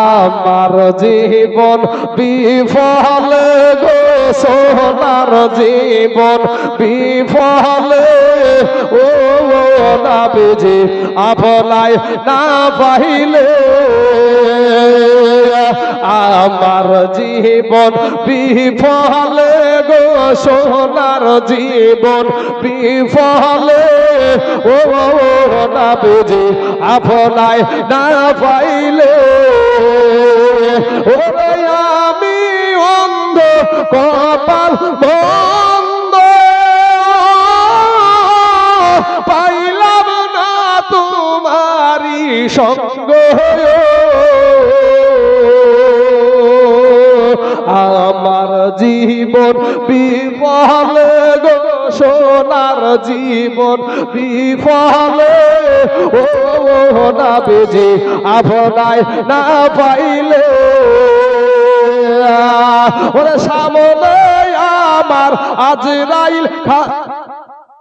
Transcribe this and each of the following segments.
আমার জীবন বিফল গো সোনার জীবন বিফলে। ও না বেজে আপনায় না পাইলে আমার জীবন বিফলে গো সোনার জীবন বিফলে। ও না বেজে আপনায় না পাইলে। আমি অন্ধ, কপাল বন্ধ। পাইলাম না তোমারি সঙ্গ। আমার জীবন বিফলে গো সোনার জীবন বিফলে। ও না বেজে আপনায় না পাইলে। ওরে সামনে আমার আজরাইল খা-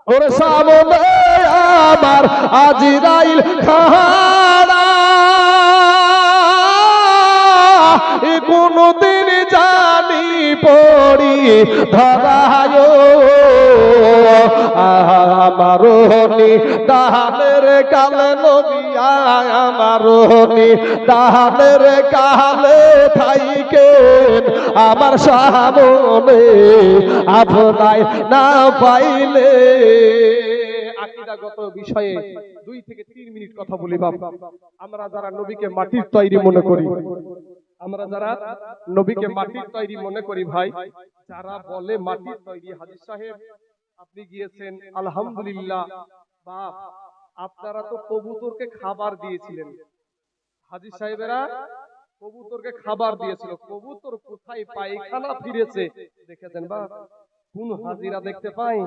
ওরে সামনে আমার আজরাইল এ কোনদিন জানি পড়ি ধরায় আমার নি দানের কাল নবিয়া আমার দানের কালে থাইকে আমার সামনে আপনায় না পাইলে। আকিদাগত বিষয়ে দুই থেকে তিন মিনিট কথা বলি বাপ। আমরা যারা নবীকে মাটির তৈরি মনে করি, আমরা যারা নবীকে মাটির তৈরি মনে করি ভাই, যারা বলে মাটির তৈরি হাজির সাহেব আপনি গিয়েছেন, আলহামদুলিল্লাহ। বাপ, আপনারা তো কবুতরকে খাবার দিয়েছিলেন। হাজির সাহেবেরা কবুতরকে খাবার দিয়েছিল। কবুতর কোথায় পায়খানা ফিরেছে? দেখেছেন বা? কোন হাজিরা দেখতে পাই?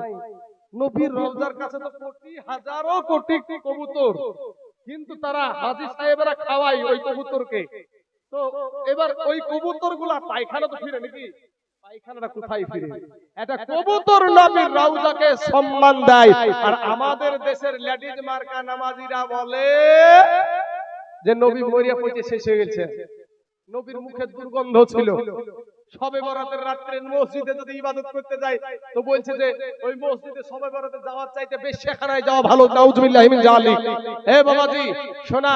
নবীর রওজার কাছে তো কোটি, হাজারো কোটি কবুতর। কিন্তু তারা হাজি সাহেবেরা খাওয়াই ওই কবুতরকে। তো এবার ওই কবুতরগুলা পায়খানা তো ফিরে নাকি? পায়খানাটা কোথায় ফিরে? এটা কবুতর নবীর রাউজাকে সম্মান দেয়। আর আমাদের দেশের লেডিজ মার্কা নামাজিরা বলে যে নবী মরিয়া পচে শেষ হয়ে গেছে। নবীর মুখে দুর্গন্ধ ছিল। সবে বরাতের রাত্রে মসজিদে যদি ইবাদত করতে যায়, তো বলছে যে ওই মসজিদে সবে বরাতে যাওয়ার চাইতে বেশ্যাখানায় যাওয়া ভালো। নাউজুবিল্লাহ মিন জালিক। হে বাবাজি, শোনা,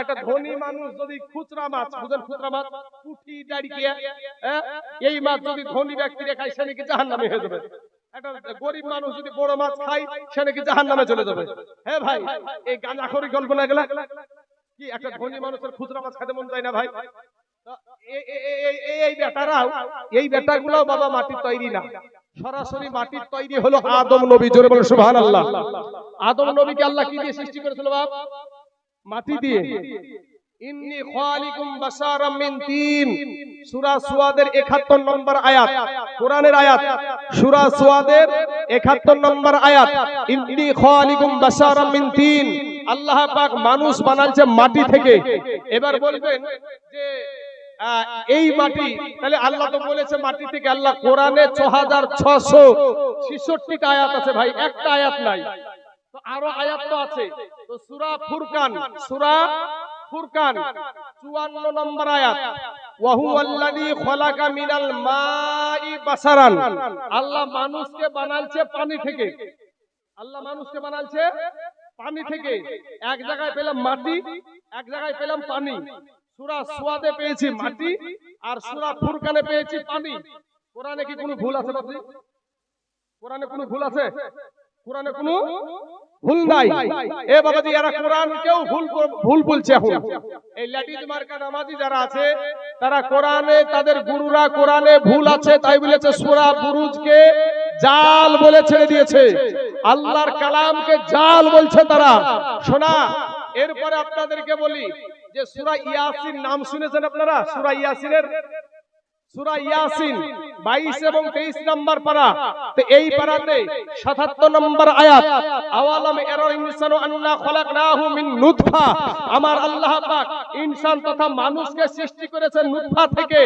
একটা ধনী মানুষ যদি খুচরা মাছ, বুঝেন খুচরা মাছ? পুঁটি দাঁড়িয়ে এই মাছ যদি ধনী ব্যক্তি খায়, সে নাকি জাহান্নামে হয়ে যাবে। একটা গরিব মানুষ যদি বড় মাছ খায়, সে নাকি জাহান্নামে চলে যাবে। হ্যাঁ ভাই, এই গাঁজাখড়ি কল্পনা গেলা? কি, একটা ধনী মানুষের খুচরা মাছ খেতে মন চায় না ভাই? এই বেটারাও, এই বাবা মাটির তৈরি না। সরাসরি মাটির তৈরি হলো আদম নবী, জোরে বলে আল্লাহ আদম নবীকে আল্লাহ কি দিয়ে সৃষ্টি করেছিল বাপ? মাটি দিয়ে। সুয়াদের 71 নম্বর আয়াত। আয়াত। সুয়াদের 71 নম্বর আয়াত। আল্লাহ পাক মানুষ বানাইছে মাটি থেকে। এবার বলবেন যে এই মাটি, তাহলে আল্লাহ তো বলেছে মাটি থেকে আল্লাহ কোরআনে ছ হাজার ছশো ছিষট্টিটা আয়াত আছে ভাই, একটা আয়াত নাই। তো আরও আয়াত তো আছে। তো সুরা ফুরকান সুরা ফুরকান, চুয়ান্ন নম্বর আয়াত। আল্লাহ মানুষকে বানালছে পানি থেকে। আল্লাহ মানুষকে বানালছে পানি থেকে। এক জায়গায় পেলাম মাটি, এক জায়গায় পেলাম পানি। সূরা সুয়াদে পেয়েছি মাটি আর সূরা ফুরকানে পেয়েছি পানি। কোরআনে কি কোনো ভুল আছে বাপজি? কোরআনে কোনো ভুল আছে? কোরআনে কোনো ভুল নাই। এ বাবাজি, এরা কোরআন কেউ ভুল ভুল বলছে এখন। এই ল্যাটিজ মার্কা নামাজি যারা আছে, তারা কোরআনে, তাদের গুরুরা কোরআনে ভুল আছে, তাই বলেছে সূরা বুরুজকে জাল বলে ছেড়ে দিয়েছে। আল্লাহর কালামকে জাল বলছে তারা। শোনা, এরপরে আপনাদেরকে বলি যে সূরা ইয়াসিন, নাম শুনেছেন আপনারা? সূরা ইয়াসিনের? সূরা ইয়াসিন 22 এবং 23 নম্বর পারা। তো এই পারাতে 77 নম্বর আয়াত, আওয়ালাম ইয়ারাল ইনসানু আন্না মিন নুতফা। আমার আল্লাহ পাক ইনসান তথা মানুষকে সৃষ্টি করেছেন নুতফা থেকে।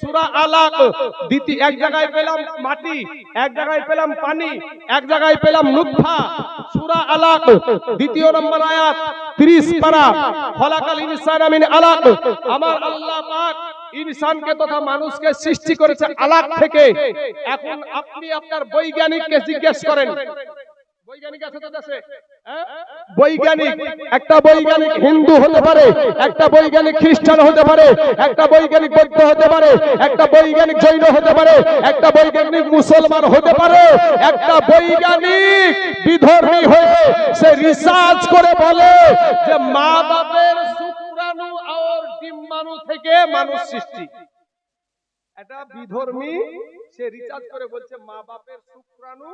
সূরা আলাক, দ্বিতীয়, এক জায়গায় পেলাম মাটি, এক জায়গায় পেলাম পানি, এক জায়গায় পেলাম নুতফা। সূরা আলাক, দ্বিতীয় নম্বর আয়াত 30 পারা, খলাকাল ইনসান মিন আলাক। আমার আল্লাহ পাক ইনসানকে তথা মানুষকে সৃষ্টি করেছে আলাক থেকে। এখন আপনি আপনার বৈজ্ঞানিককে জিজ্ঞেস করেন বৈজ্ঞানিক হ্যাঁ? বৈজ্ঞানিক একটা বৈজ্ঞানিক হিন্দু হতে পারে একটা বৈজ্ঞানিক খ্রিস্টান হতে পারে একটা বৈজ্ঞানিক বৌদ্ধ হতে পারে একটা বৈজ্ঞানিক জৈন হতে পারে একটা বৈজ্ঞানিক মুসলমান হতে পারে একটা বৈজ্ঞানিক বিধর্মী হয়ে সে রিসার্চ করে বলে যে মা বাপের শুক্রাণু আর ডিম্বাণু থেকে মানুষ সৃষ্টি। এটা বিধর্মী সে রিচার্জ করে বলছে মা বাপের শুক্রাণু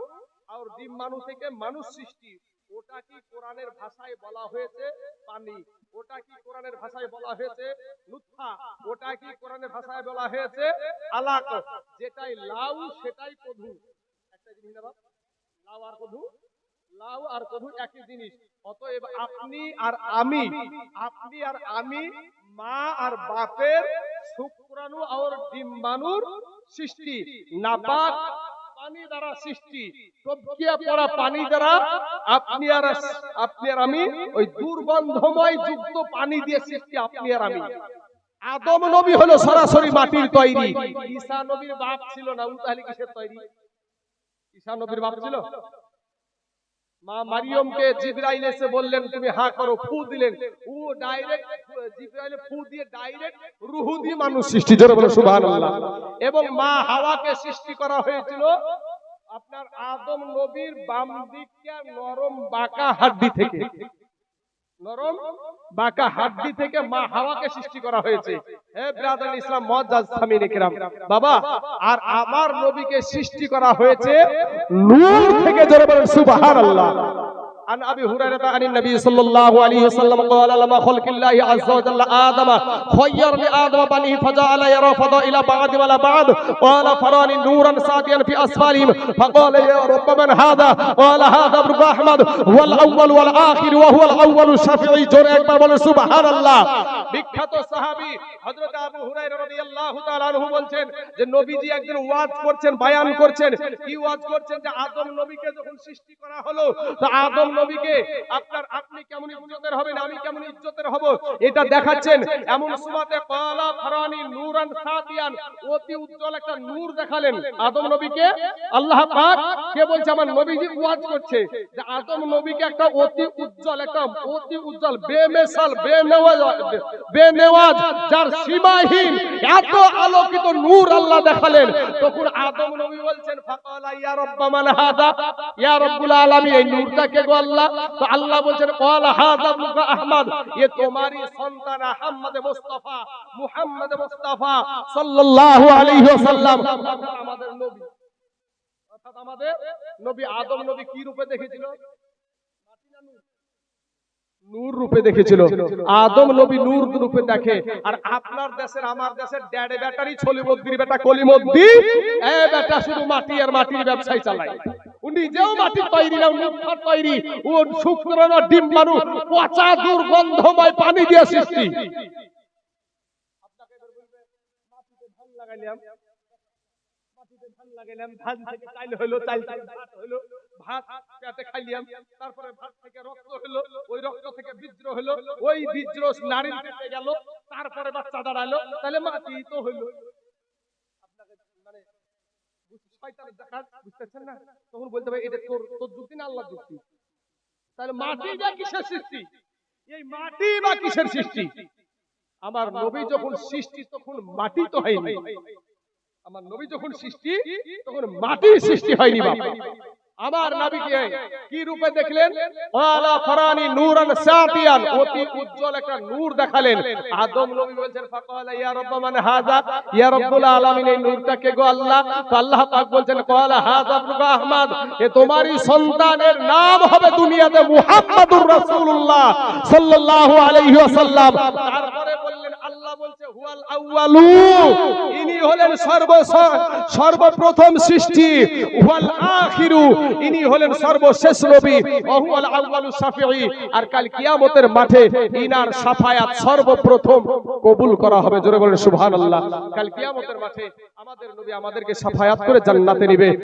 আর ডিম্বাণু থেকে মানুষ সৃষ্টি। ওটা কি কোরআনের ভাষায় বলা হয়েছে? পানি। ওটা কি কোরআনের ভাষায় বলা হয়েছে? লুৎফা ওটা কি কোরআনের ভাষায় বলা হয়েছে? আলাক। যেটাই লাউ সেটাই কধু। একটা জিনিস? লাউ আর কধু? লাউ আর কধু একই জিনিস। অতএব আপনি আর আমি আপনি আর আমি মা আর বাপের শুক্রাণু ডিম্বাণুর সৃষ্টি, নাপাক পানি দ্বারা সৃষ্টি পড়া পানি দ্বারা আপনি আর আপনি আর আমি, ওই দুর্গন্ধময় যুক্ত পানি দিয়ে সৃষ্টি, আপনি আর আমি। আদম নবী হলো সরাসরি মাটির তৈরি। নবীর বাপ ছিল না তাহলে কিসের তৈরি? নবীর বাপ ছিল? মা মারিয়মকে জিব্রাইল এসে বললেন, তুমি হা করো, ফু দিলেন। ও ডাইরেক্ট জিব্রাইল ফু দিয়ে ডাইরেক্ট রুহু দিয়ে মানুষ সৃষ্টি জোরে বলে সুবহানাল্লাহ। এবং মা হাওয়াকে সৃষ্টি করা হয়েছিল আপনার আদম নবীর বাম দিকটা নরম বাঁকা হাড্ডি থেকে। নরম বাঁকা হাড্ডি থেকে মা হাওয়াকে সৃষ্টি করা হয়েছে। ব্রাদার ইসলাম সামিনে বাবা আর আমার নবীকে সৃষ্টি করা হয়েছে নূর থেকে জোরে বলেন সুবহানাল্লাহ। عن ابي هريره عن النبي صلى الله عليه وسلم قال لما خلق الله عز وجل ادم خير لادم بنيه فجعل يرى فضائل بعض ولا بعض قال فراني نورا ساتيا في اسفلهم فقال يا رب من هذا قال هذا ابن احمد هو الاول والاخر وهو الاول الشافعي جور একবার বলে সুবহানাল্লাহ বিখ্যাত সাহাবী হযরত আবু হুরায়রা রাদিয়াল্লাহু তাআলা আনহু বলছেন যে নবীজি একদিন ওয়াজ করছেন বায়ান করছেন কি ওয়াজ করছেন যে আদম নবীকে যখন সৃষ্টি করা হলো তো আদম নবীকে আপনার আপনি কেমন ইজ্জতের হবেন আমি কেমন ইজ্জতের হব? এটা দেখাচ্ছেন। এমন সুমাতে কালা ফারানি নূরান সাতিয়ান। অতি উজ্জ্বল একটা নূর দেখালেন আদম নবীকে। আল্লাহ পাক কে বলছে আমার নবীজি ওয়াজ করছে যে আদম নবীকে একটা অতি উজ্জ্বল একটা অতি উজ্জ্বল বেমেসাল বেনেওয়াজ বেনেওয়াজ যার সীমাহীন এত আলোকিত নূর আল্লাহ দেখালেন। তখন আদম নবী বলছেন ফাকালা ইয়া রাব্বা মান হাদা ইয়া রাব্বুল আলামিন এই নূরটাকে গো আল্লাহ তো আল্লাহ বলছেন আহমদ। এ তোমারই সন্তান আহমদ মুস্তাফা, মুহাম্মদ মুস্তাফা সাল্লাল্লাহু আলাইহি ওয়াসাল্লাম। আমাদের নবী। অর্থাৎ আমাদের নবী আদম নবী কি রূপে দেখেছিল? নূর রূপে দেখেছিল। আদম নবী নূর রূপে দেখে। আর আপনার দেশের, আমার দেশের ড্যাডে ব্যাটারি, ছলিমদ্দির বেটা কলিমদ্দি এ বেটা শুধু মাটি আর মাটির ব্যবসায় চালায়। ও নিজেও মাটির তৈরি না তৈরি। ও ডিম্বাণু পচা দুর্গন্ধময় পানি দিয়ে সৃষ্টি। হলো ভাত খাইলাম, তারপরে ভাত থেকে রক্ত হলো ওই রক্ত থেকে ওই তারপরে বাচ্চা দাঁড়াল, তাহলে মাটি তো হলো আপনাকে মানে বুঝ- শয়তানের দেখা বুঝতেছেন না? তখন বলতে হবে এটা তোর তোর যুক্তি না আল্লাহর যুক্তি? তাহলে মাটি বা কিসের সৃষ্টি? এই মাটি বা কিসের সৃষ্টি? আমার নবী যখন সৃষ্টি তখন মাটি তো হয়নি। আমার নবী যখন সৃষ্টি তখন মাটির সৃষ্টি হয়নি বাবা আমার নবীকে কি রূপে দেখলেন? ওয়ালা ফারানি নূরান সাতিয়ান অতি উজ্জ্বল একটা নূর দেখালেন। আদম নবী বলছেন ফাকালা ইয়া রাব্ব মান হাযা ইয়া রাব্বুল আলামিন এই নূরটা কে গো আল্লাহ? তো আল্লাহ পাক বলছেন ক্বালা হাযা ইবনু আহমদ এ তোমারই সন্তানের নাম হবে দুনিয়াতে মুহাম্মাদুর রাসূলুল্লাহ সাল্লাল্লাহু আলাইহি ওয়াসাল্লাম। তারপরে বললেন আল্লাহ বলছে হুয়াল আউয়ালু ইনি হলেন সর্ব সর্বপ্রথম সৃষ্টি ইনি হলেন সর্বশেষ শাফিঈ। আর কাল কিয়ামতের মাঠে ইনার সাফায়াত সর্বপ্রথম কবুল করা হবে। জোরে বলেন কাল কিয়ামতের মাঠে আমাদের নবী আমাদেরকে সাফায়াত করে জান্নাতে নিবে।